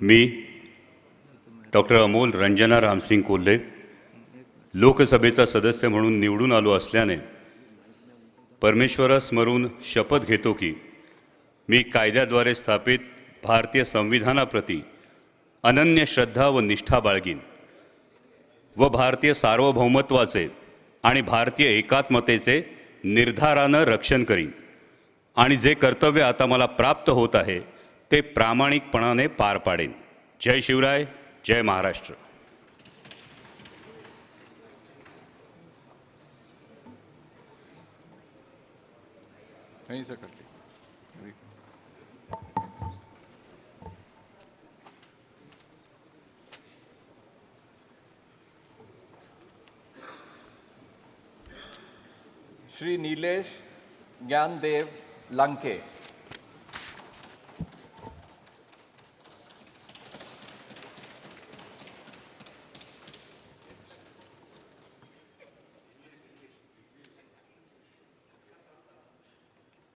मी doctor Amol Ranjana Ramsingh Kolhe लोकसभेचा सदस्य म्हणून निवडून आलो असल्याने परमेश्वरास स्मरून शपथ घेतो की मी कायद्याद्वारे स्थापित भारतीय संविधानाप्रती अनन्य श्रद्धा व निष्ठा बाळगीन व भारतीय सार्वभौमत्वाचे आणि भारतीय एकात्मतेचे निर्धारानं रक्षण करीन. आणि जे कर्तव्य आता मला प्राप्त होत आहे ते प्रामाणिकपणाने पार पाडेन जय शिवराय जय महाराष्ट्र श्री नीलेश ज्ञानदेव लंके